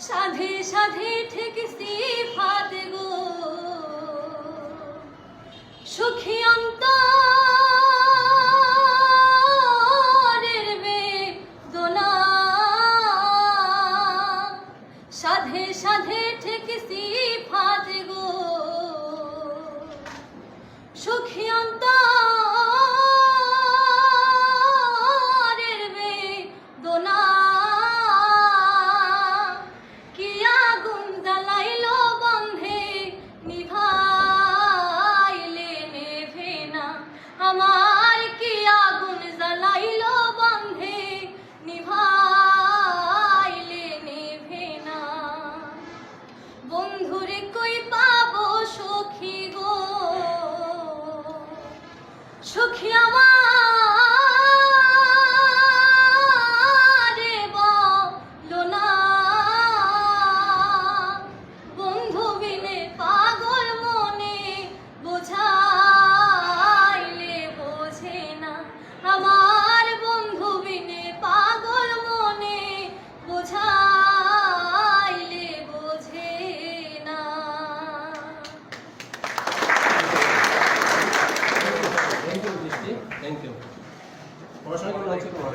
সাধে সাধে ঠেকছি ফাতে গো সখী Boşuna gibi açık var.